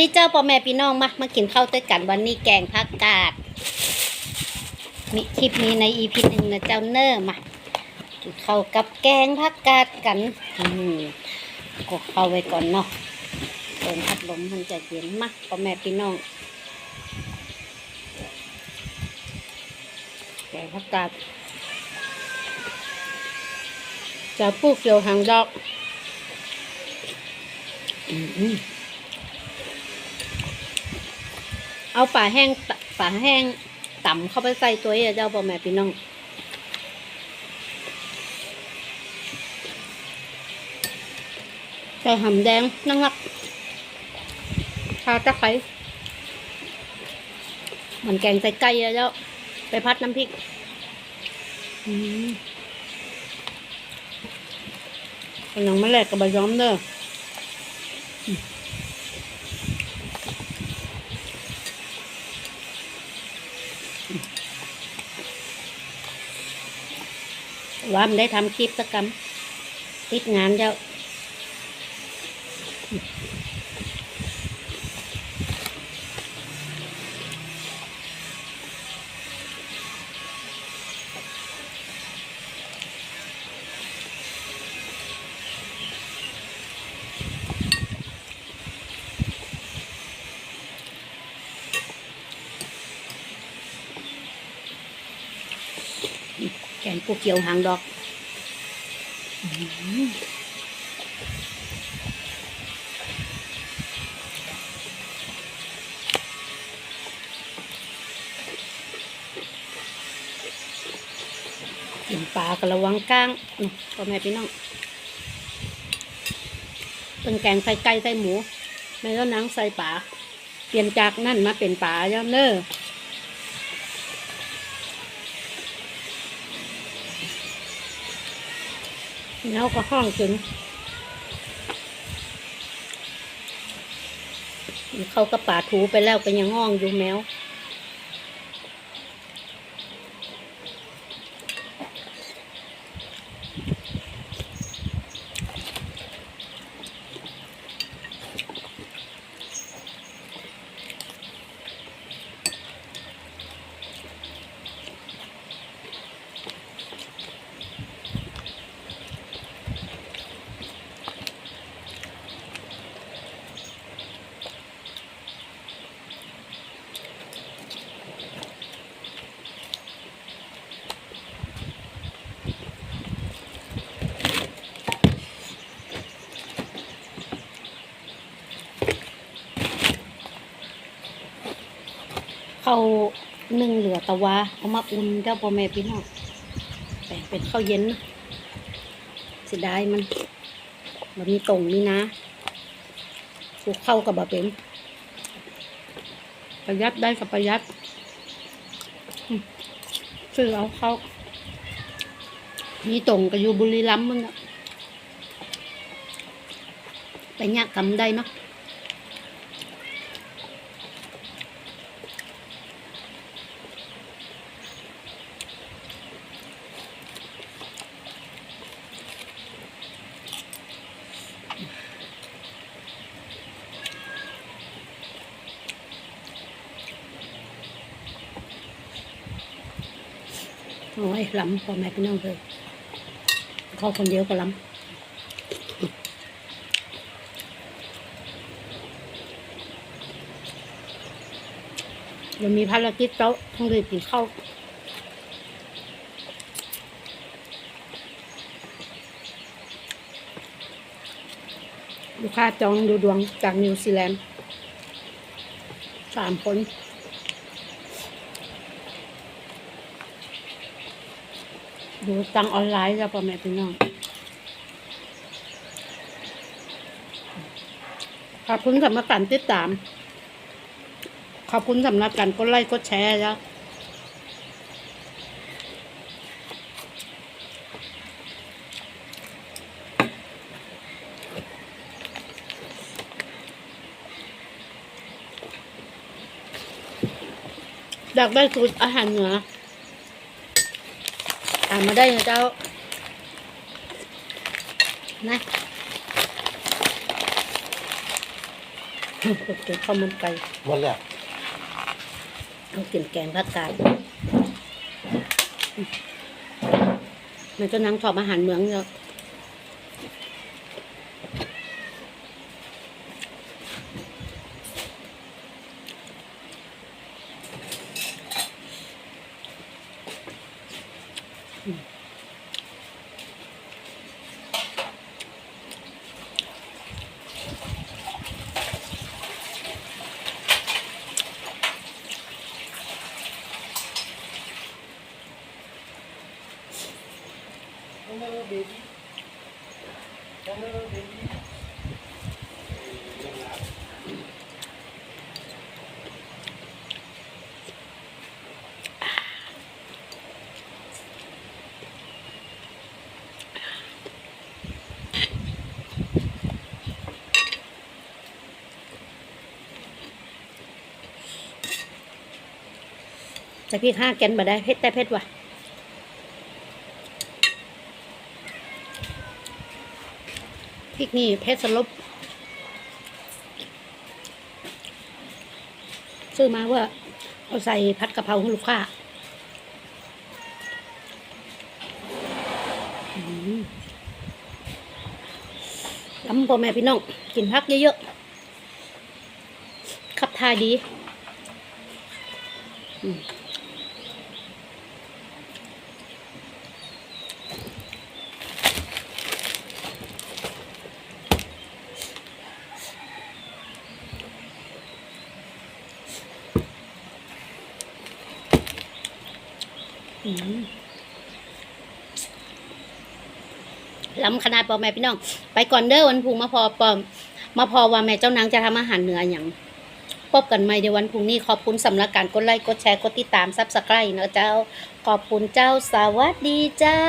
ดีเจ้าพ่อแม่พี่น้องมามากินข้าวด้วยกันวันนี้แกงผักกาด มีคลิปนี้ในอีพีหนึ่งนะเจ้าเนอร์มากินข้าวกับแกงผักกาดกันอืมกดเข้าไว้ก่อนเนาะเปิดพัดลมมันจะเย็นมากพ่อแม่พี่น้อง แกงผักกาดจะปลูกเกี่ยวหางดอก อืม เอาป่าแห้งป่าแห้งต่ำเข้าไปใส่ตัวเองเจ้าพ่อแม่พี่น้องใส่หำแดงนั่งรักชาตะไคร้เหมือนแกงใส่ไก่อะเจ้าไปพัดน้ำพริกอืมกำลังมาแหลกกับบะย้อมเด้อ ว่ามันได้ทำคลิปสักกรรมติดงานเจ้า แกงปูเกียวหางดอกกินปลากระวังก้างพ่อแม่พี่น้องเป็นแกงใส่ไก่ใส่หมู ไม่แล้วนังใส่ปลาเปลี่ยนจากนั่นมาเป็นปลาย่อมเนอ แล้วก็ห้องจนเขากระป่าถูไปแล้วก็ยังห้องอยู่แมวาวนึ่งเหลือตะวาเอามาอุ่นเจ้าพ่อแม่พี่น้องแต่เป็นข้าวเย็นเสียดายมันมันมีตรงมีนะผูกเข้ากับบะเป็น ประหยัดได้กับประหยัดซื้อเอาเข้า มีตรงกับอยู่บุรีรัมย์มึงอะแต่ยากทำได้เนาะ โอ้ยล้ำพอแม่พี่น้องเลยเขาคนเดียวก็ล้ำยังมีภารกิจโต๊ะต้องรีบกินข้าวลูกค้าจองดูดวงจากนิวซีแลนด์สามคน ดูตังออนไลน์จ้ะพ่อแม่พี่น้อง ขอบคุณสำหรับการติดตาม ขอบคุณสำหรับการกดไลค์กดแชร์จ้ะอยากได้สูตรอาหารเหนือามมาได้นะเจ้า นะกินข้าวมันไก่หมดแล้วต้องกินแกงผักกาดมันจะนั่งชอบอาหารเมืองเยอะ แต่พี่ห้าแกนมาได้เพชรแต่เพชรว่ะ พริกนี่เพชรสลบ ซื้อมาว่า เอาใส่ผัดกะเพราให้ลูกค้าอืมลำพ่อแม่พี่น้อง กินพักเยอะๆขับทายดี อืม ลำขนาดพอแม่พี่น้อง ไปก่อนเด้อวันพุงมาพอปอม มาพอว่าแม่เจ้านางจะทำอาหารเหนืออย่างพบกันใหม่ในวันพรุ่งนี้ขอบคุณสำหรับการกดไลค์กดแชร์กดติดตามซับสไครต์นะเจ้า ขอบคุณเจ้าสวัสดีเจ้า